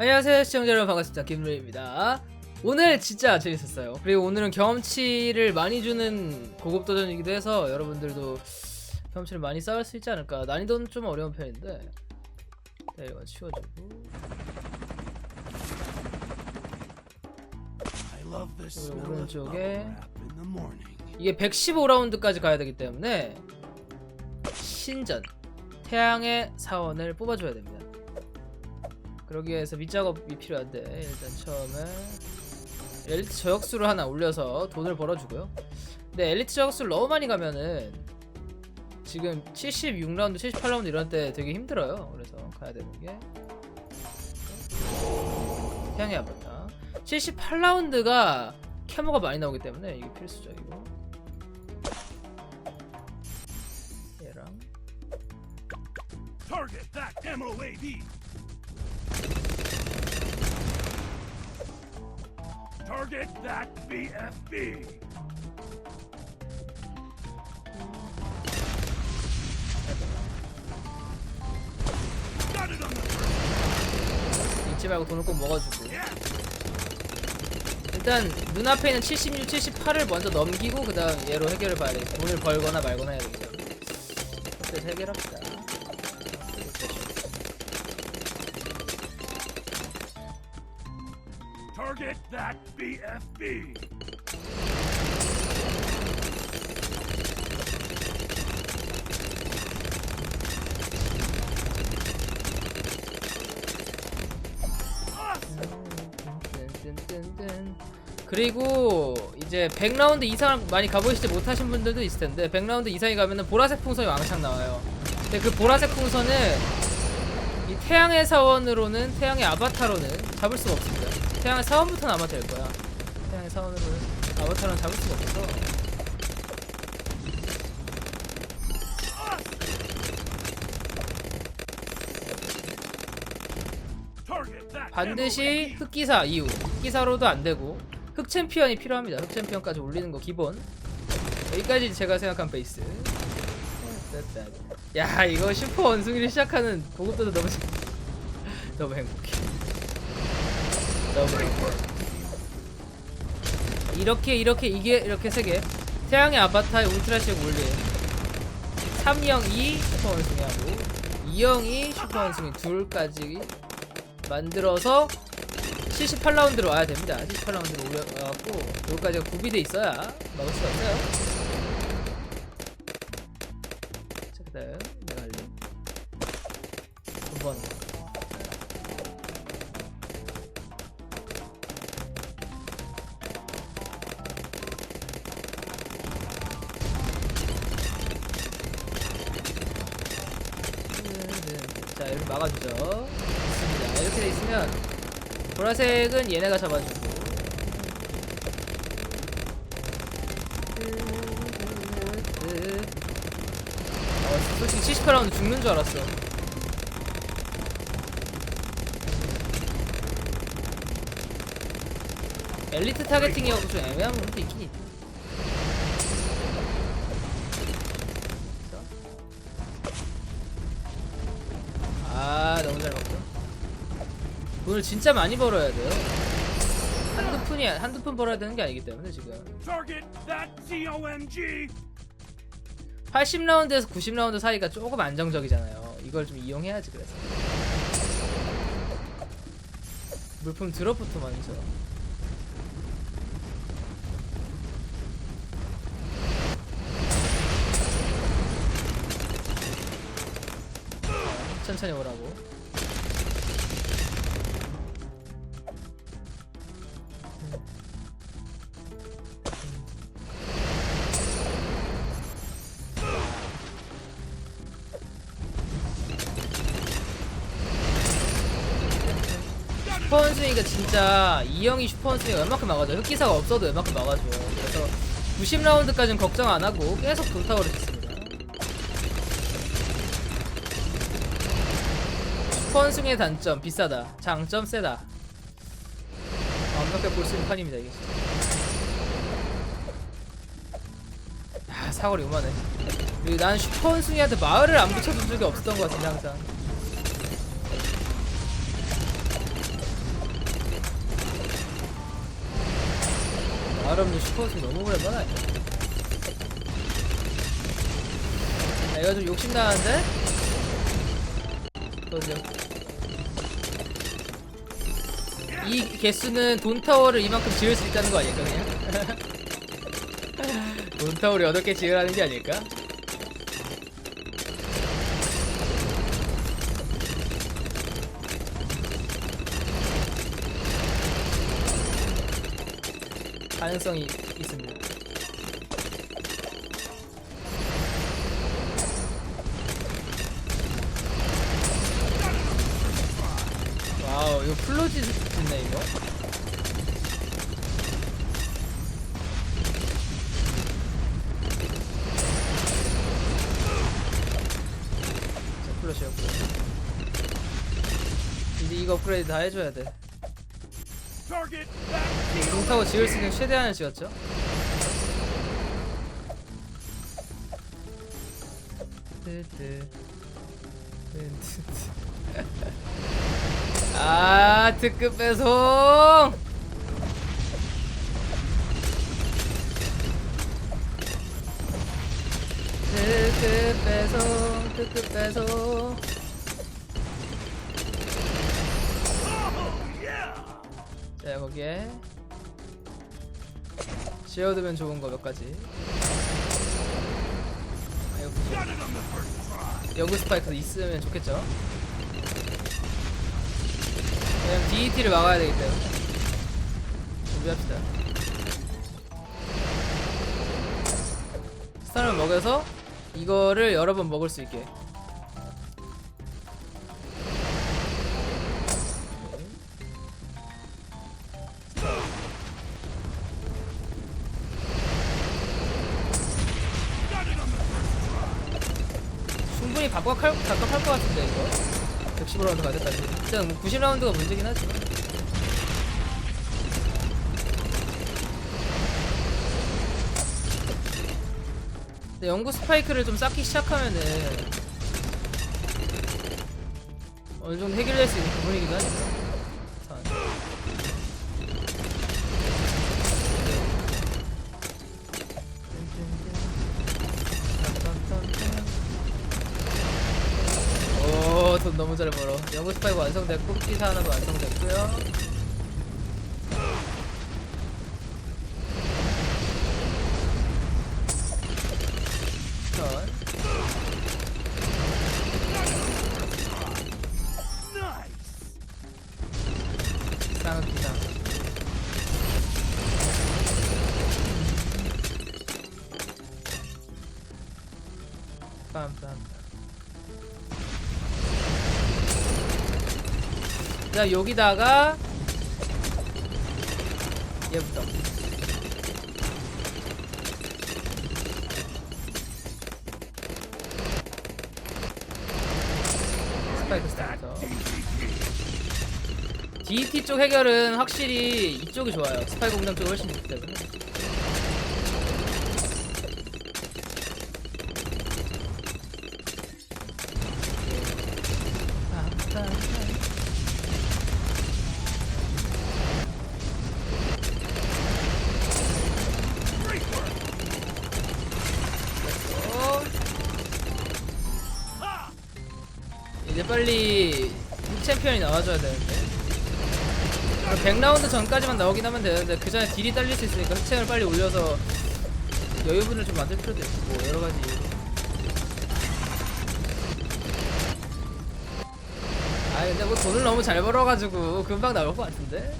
안녕하세요 시청자 여러분. 반갑습니다. 김루입니다. 오늘 진짜 재밌었어요. 그리고 오늘은 경험치를 많이 주는 고급 도전이기도 해서 여러분들도 경험치를 많이 쌓을 수 있지 않을까. 난이도는 좀 어려운 편인데. 네, 이거 치워주고. 그리고 오른쪽에 이게 115라운드까지 가야 되기 때문에 신전 태양의 사원을 뽑아줘야 됩니다 그러기 위해서 밑작업이 필요한데 일단 처음에 엘리트 저역수를 하나 올려서 돈을 벌어주고요. 근데 엘리트 저역수를 너무 많이 가면은 지금 76라운드 78라운드 이런 때 되게 힘들어요. 그래서 가야 되는 게. 태양의 아바타. 78라운드가 캐모가 많이 나오기 때문에 이게 필수적이고. 얘랑 Target that BFB. 잊지 말고 돈을 꼭 먹어주고. 일단 눈앞에 있는 76, 78을 먼저 넘기고 그 다음 얘로 해결을 봐야 돼 돈을 벌거나 말거나 해야 때문에 그래서 해결합시다 Target that BFB. 그리고 이제 100라운드 이상 많이 가보시지 못하신 분들도 있을 텐데 100라운드 이상이 가면은 보라색 풍선이 왕창 나와요. 근데 그 보라색 풍선은 이 태양의 사원으로는 태양의 아바타로는 잡을 수가 없습니다 태양의 사원부터는 아마 될 거야 태양의 사원으로는 아바타로는 잡을 수가 that 반드시. 흑기사 이후 흑기사로도 안 되고 흑 챔피언이 필요합니다. 흑 챔피언까지 올리는 거 기본. 여기까지 제가 생각한 베이스. 야 이거 슈퍼 원숭이를 시작하는 고급도도 너무 재- 너무 행복해. 이렇게 이렇게 이게 이렇게 세 개. 태양의 아바타의 울트라식 올리. 3형이 슈퍼 원숭이하고 2형이 슈퍼 원숭이 둘까지 만들어서 78라운드로 와야 됩니다. 78라운드로 올라가고 여기까지가 구비돼 있어야 막을 수가 있어요. 막아주죠. 좋습니다. 이렇게 돼 있으면 보라색은 얘네가 잡아주고 어, 솔직히 78라운드 죽는 줄 알았어. 엘리트 타겟팅이어서 좀 애매한 부분도 있긴 있다. 돈을 진짜 많이 벌어야 돼요. 한두 푼이 한두 푼 벌어야 되는 게 아니기 때문에 지금 Target that ZOMG. 80라운드에서 90라운드 사이가 조금 안정적이잖아요. 이걸 좀 이용해야지 그래서. 물품 드롭부터 먼저. 천천히 오라고. 슈퍼원숭이가 진짜 이 형이 슈퍼원숭이가 웬만큼 막아줘? 흑기사가 없어도 웬만큼 막아줘? 그래서 90라운드까지는 걱정 안 하고 계속 돈타워를 했습니다. 슈퍼원숭이의 단점 비싸다. 장점 세다. 완벽하게 볼 수 있는 판입니다 이게. 아 사거리 요만해. 난 슈퍼원숭이한테 마을을 안 붙여준 적이 없었던 것 같은데 항상 아름도 슈퍼스틱 너무 오랜만 아니야? 야, 이거 좀 욕심나는데? 그죠? 이 개수는 돈타워를 이만큼 지을 수 있다는 거 아닐까 그냥? 돈타워를 8개 지으라는 게 아닐까? 가능성이 있습니다. 와우 이거 플로지 짓네 이거. 자 플러시였고. 근데 이거 업그레이드 다 해줘야 돼. 동타워 지을 수 있는 최대한을 지었죠. 아 특급 배송. 특급 배송, 특급 배송. 자 거기에 지어두면 좋은 거 몇 가지. 아. 여구 스파이크도 있으면 좋겠죠. 왜냐면 DET를 막아야 되기 때문에 준비합시다. 스타를 먹여서 이거를 여러 번 먹을 수 있게. 바꿔할 바꿔할 것 같은데 이거? 110라운드 가졌다니 일단 90라운드가 문제긴 하지. 근데 영구 스파이크를 좀 쌓기 시작하면은 어느 정도 해결될 수 있는 부분이기도 하니까 영구 스파이크 완성됐고, 기사 하나도 완성됐고요. 자 여기다가 얘부터. 스파이크 스타부터 DT 쪽 해결은 확실히 이쪽이 좋아요. 스파이크 공장 쪽이 훨씬 좋기 때문에 나와줘야 되는데. 100라운드 전까지만 나오긴 하면 되는데 그 전에 딜이 딸릴 수 있으니까 흑채를 빨리 올려서 여유분을 좀 만들 필요도 있고 뭐 여러 가지. 이유로 아 근데 뭐 돈을 너무 잘 벌어가지고 금방 나올 것 같은데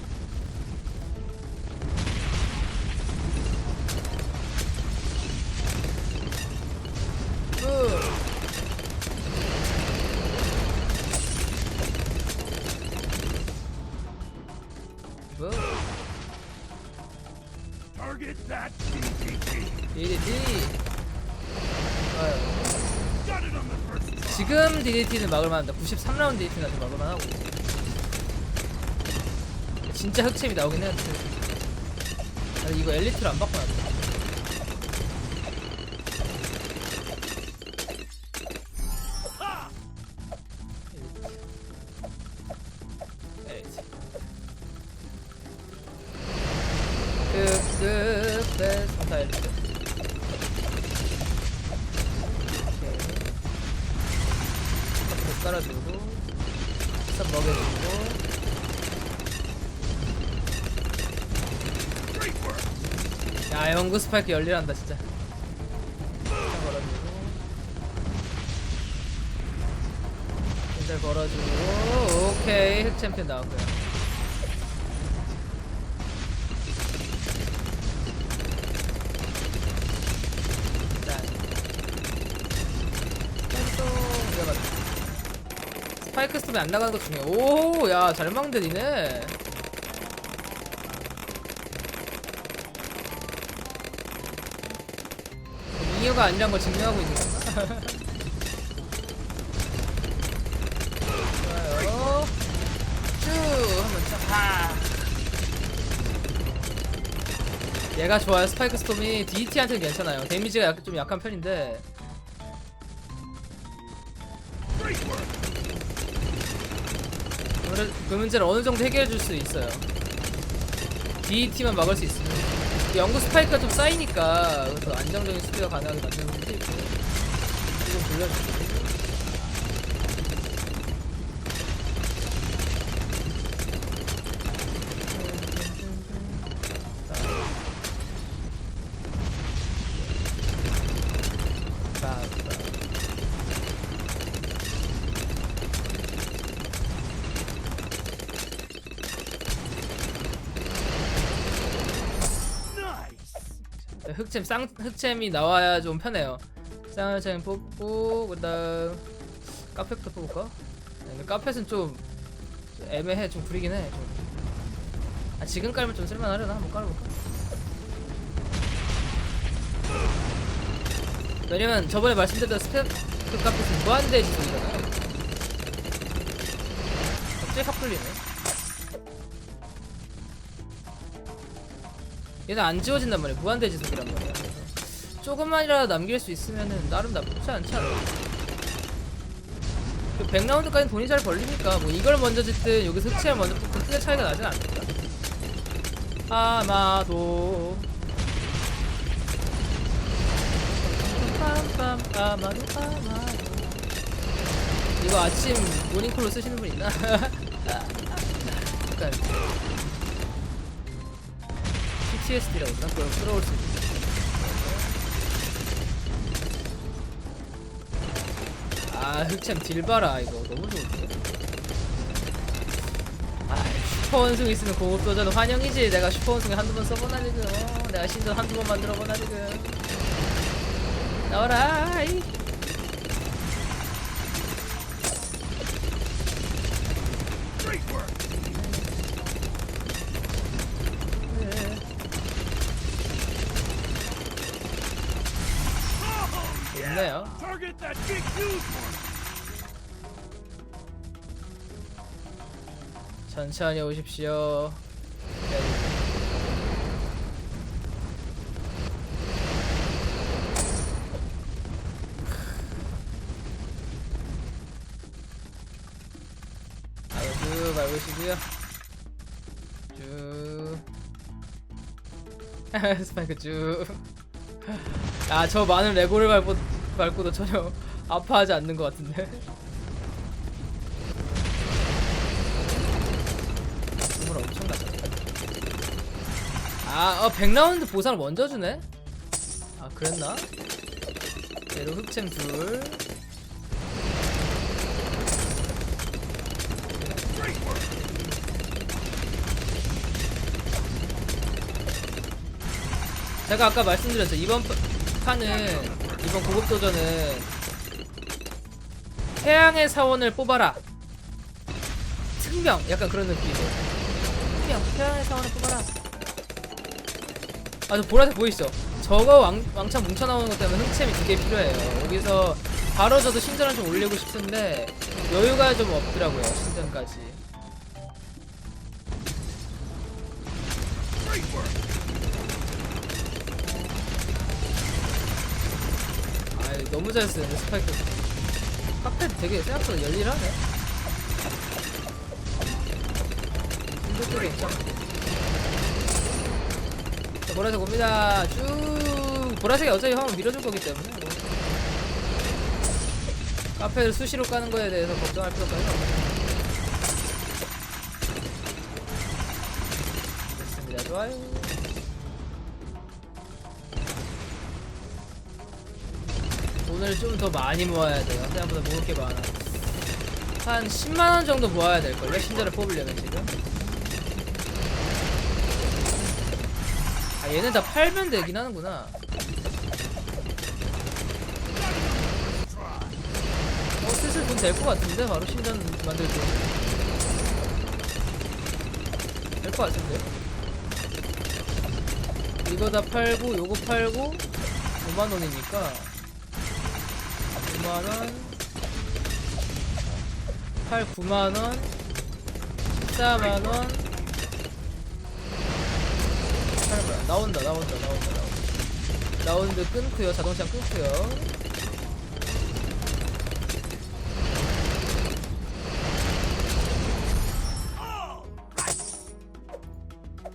지금 DDT는 막을 만한다 93라운드 DDT는 아직 막을 만하고. 진짜 흑챔이 나오긴 해야 돼 아니 이거 엘리트를 안 바꿔 놨네 야 영구 스파이크 열일한다 진짜. 싹 걸어주고 일단 걸어주고 오케이. 흑 챔피언 나왔고요. 자. 또 이래가지고 스파이크 스톱이 안 나가는 거 중요해 오야 잘 막는데 니네 잉여가 아니란 걸 증명하고 있는 건가? 얘가 좋아요. 스파이크 스톰이 DT한테는 괜찮아요. 데미지가 약, 좀 약한 편인데. 그, 그 문제를 어느 정도 해결해 줄 수 있어요. DT만 막을 수 있으면. 연구 스파이크가 좀 쌓이니까 그래서 안정적인 수비가 가능하게 만드는 것도 있고. 이거 돌려주고. 자, 자. Nice. 흑챔 쌍 흑챔이 나와야 좀 편해요. 쌍흑챔 뽑고 그다음 카펫부터 뽑을까? 네, 근데 카펫은 좀 애매해 좀 구리긴 해. 좀. 아 지금 깔면 좀 쓸만하려나 한번 깔아볼까? 왜냐면 저번에 말씀드렸던 스펙 카펫은 무한대 지속이잖아요. 갑자기 확 풀리네. 얘는 안 지워진단 말이야. 무한대 지속이란 말이야. 조금만이라도 남길 수 있으면은 나름 나쁘지 않지 않아? 100라운드까지는 돈이 잘 벌리니까 뭐 이걸 먼저 짓든 여기서 흑채를 먼저 뽑든 크게 차이가 나진 않을까? 아마도. 빰빰 아마도 아마도. 이거 아침 모닝콜로 쓰시는 분 있나? 약간 PTSD라고 그러나? 그걸 끌어올 수 있는 아 흑챔 딜 봐라. 이거 너무 좋은데? 아 슈퍼원숭 있으면 공업 도전은 환영이지. 내가 슈퍼원숭이 한두 번 써보나 지금. 어, 내가 신전 한두 번 만들어보나 지금. 나와라 이. That big one. 천천히 오십시오 네. 아유 쭉 계시고요 쭉 스파이크 쭉 아 저 많은 레고를 밟고, 밟고도 전혀 아파하지 않는 것 같은데 선물 엄청 나다. 아, 어, 100라운드 보상을 먼저 주네? 아, 그랬나? 얘로 흑챔 둘. 제가 아까 말씀드렸죠. 이번 파- 판은, 이번 고급 도전은 태양의 사원을 뽑아라. 특명! 약간 그런 느낌이에요. 특명! 태양의 사원을 뽑아라. 아, 저 보라색 보이시죠? 저거 왕, 왕창 뭉쳐나오는 것 때문에 흑챔이 두 개 필요해요. 여기서 바로 저도 신전을 좀 올리고 싶은데 여유가 좀 없더라고요, 신전까지. 너무 잘 쓰네 스파이크 카펫 되게 생각보다 열일하네 이것도 괜찮아 자, 보라색 옵니다. 쭉 보라색이 어차피 화면 밀어줄 거기 때문에 뭐. 카페를 수시로 까는 거에 대해서 걱정할 없어요. 됐습니다. 좋아요. 오늘 좀더 많이 모아야 돼요. 생각보다 모을 게 많아. 한 10만 원 정도 모아야 될 걸요? 신자를 뽑으려면 지금. 아, 얘는 다 팔면 되긴 하는구나. 어, 슬슬 돈 될 것 같은데? 바로 신전 만들 때. 될것 같은데? 이거 다 팔고, 요거 팔고, 5만원이니까. 9만원. 8 9만원. 14만원. 8만. 나온다 나온다 나온다 나온다. 라운드 끊고요. 자동차 끊고요.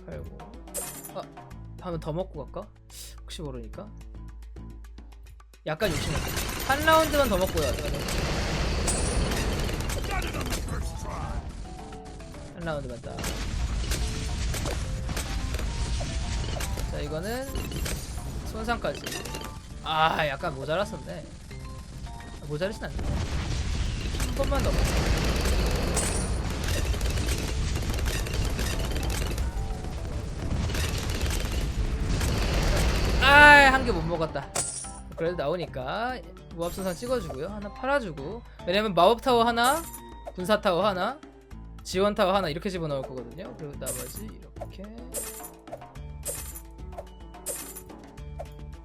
팔고 아 한번 더 먹고 갈까? 혹시 모르니까. 약간 욕심났다 한 라운드만 더 먹고요 try. 한 라운드만 딱. 자 이거는 손상까지. 아 약간 모자랐었네. 아, 모자르진 않네. 한 번만 더. 먹자. 아한 개 못 먹었다. 그래도 나오니까 무합선상 찍어주고요. 하나 팔아주고. 왜냐면 마법 타워 하나, 군사 타워 하나, 지원 타워 하나 이렇게 집어넣을 거거든요. 그리고 나머지 이렇게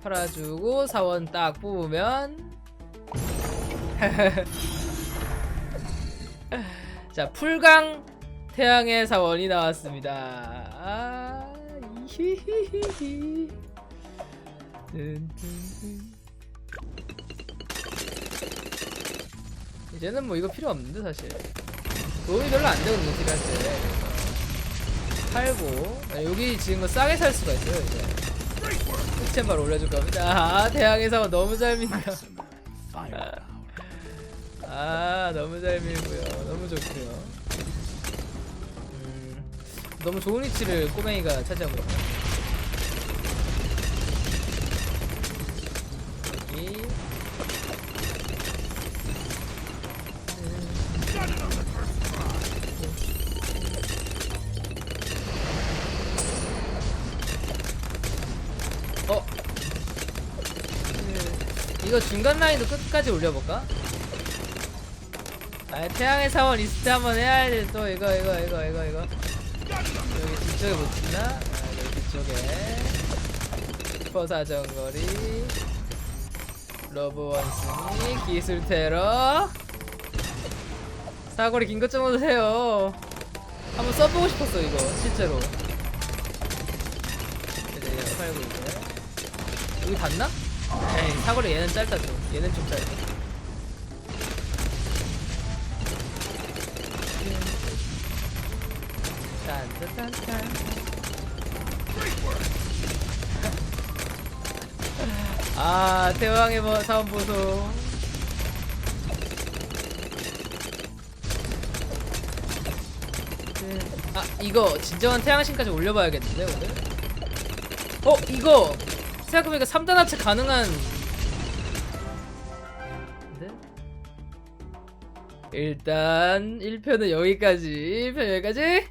팔아주고 사원 딱 뽑으면 자 풀강 태양의 사원이 나왔습니다. 아, 이히히히히. 이제는 뭐 이거 필요 없는데 사실. 도움이 별로 안 되거든요 딜할 때 팔고 아, 여기 지금 거 싸게 살 수가 있어요 이제 work. 흑채발 올려줄 겁니다 아 대항에서 너무 잘 firepower. 아 너무 잘 밀고요 너무 좋고요 음, 너무 좋은 위치를 꼬맹이가 차지하고 있네 여 어? 그, 이거 중간 라인도 끝까지 올려볼까? 아 태양의 사원 리스트 한번 해야 돼. 또 이거 이거 이거 이거 이거 여기 뒤쪽에 못 찍나? 아, 여기 뒤쪽에 슈퍼사정거리 러브원숭이 기술 테러 사거리 긴 것좀 오세요 한번 써보고 싶었어 이거 실제로 이제 팔고 이제 여기 닿나? 에이 사거리 얘는 짧다 좀 얘는 좀 짧다 work. 아 대왕의 뭐 사원 보소. 아 이거 진정한 태양신까지 올려봐야겠는데 오늘? 어 이거 생각해보니까 3단 합체 가능한 근데 일단 1편은 여기까지. 1편 여기까지